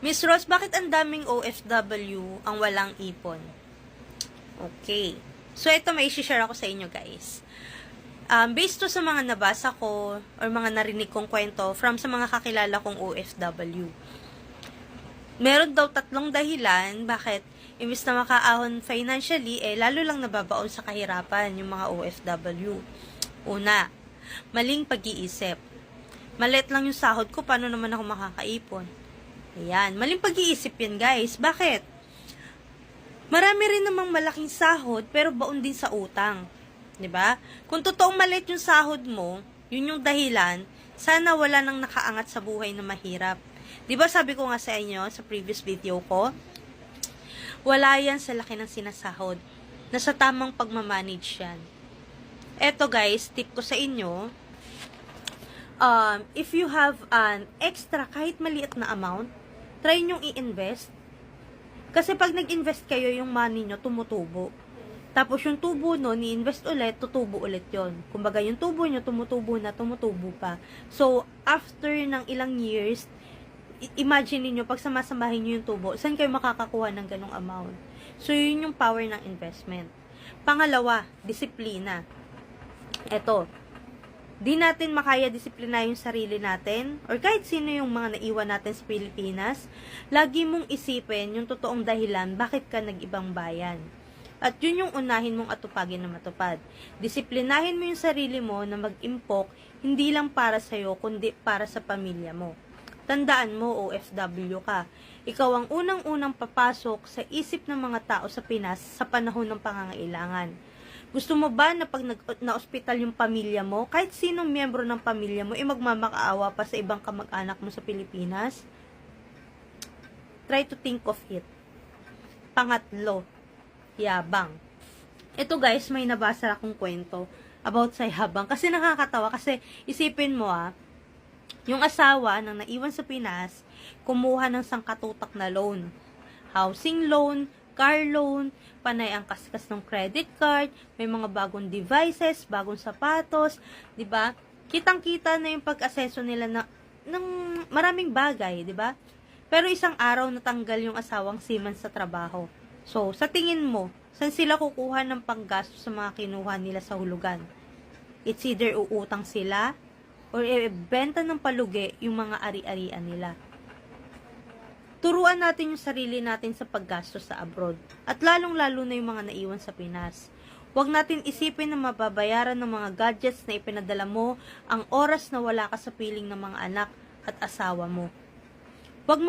Miss Rose, bakit ang daming OFW ang walang ipon? Okay. So, ito may share ako sa inyo, guys. Um, based to sa mga nabasa ko or mga narinig kong kwento from sa mga kakilala kong OFW. Meron daw tatlong dahilan bakit imbis na makaahon financially, eh, lalo lang nababaon sa kahirapan yung mga OFW. Una, maling pag-iisip. Malit lang yung sahod ko, paano naman ako makakaipon? Ayan, maling pag-iisip yan guys. Bakit? Marami rin namang malaking sahod, pero baon din sa utang. 'Di ba? Kung totoong maliit yung sahod mo, yun yung dahilan, sana wala nang nakaangat sa buhay na mahirap. 'Di ba sabi ko nga sa inyo sa previous video ko, wala yan sa laki ng sinasahod. Nasa tamang pagmamanage yan. Eto guys, tip ko sa inyo, um, if you have an extra kahit maliit na amount, try nyong i-invest. Kasi pag nag-invest kayo, yung money nyo tumutubo. Tapos yung tubo no, ni-invest ulit, tutubo ulit yon. Kumbaga yung tubo nyo, tumutubo na, tumutubo pa. So, after ng ilang years, imagine niyo pag samasamahin niyo yung tubo, saan kayo makakakuha ng ganong amount? So, yun yung power ng investment. Pangalawa, disiplina. Eto, di natin makaya disiplina yung sarili natin or kahit sino yung mga naiwan natin sa Pilipinas, lagi mong isipin yung totoong dahilan bakit ka nag-ibang bayan. At yun yung unahin mong atupagin na matupad. Disiplinahin mo yung sarili mo na mag-impok hindi lang para sa'yo, kundi para sa pamilya mo. Tandaan mo, OFW ka. Ikaw ang unang-unang papasok sa isip ng mga tao sa Pinas sa panahon ng pangangailangan. Gusto mo ba na pag na-ospital yung pamilya mo, kahit sinong miyembro ng pamilya mo, ay magmamakaawa pa sa ibang kamag-anak mo sa Pilipinas? Try to think of it. Pangatlo, yabang. Ito guys, may nabasa akong kwento about sa yabang. Kasi nakakatawa. Kasi isipin mo ah, yung asawa ng naiwan sa Pinas, kumuha ng sangkatutak na loan. Housing loan, car loan, panay ang kaskas ng credit card, may mga bagong devices, bagong sapatos, 'di ba? Kitang-kita na yung pag-aseso nila na ng maraming bagay, 'di ba? Pero isang araw natanggal yung asawang seaman sa trabaho. So, sa tingin mo, saan sila kukuha ng panggasto sa mga kinuha nila sa hulugan? It's either uutang sila or ibenta ng palugi yung mga ari-arian nila. Turuan natin yung sarili natin sa paggasto sa abroad at lalong-lalo na yung mga naiwan sa Pinas. Huwag natin isipin na mababayaran ng mga gadgets na ipinadala mo ang oras na wala ka sa piling ng mga anak at asawa mo.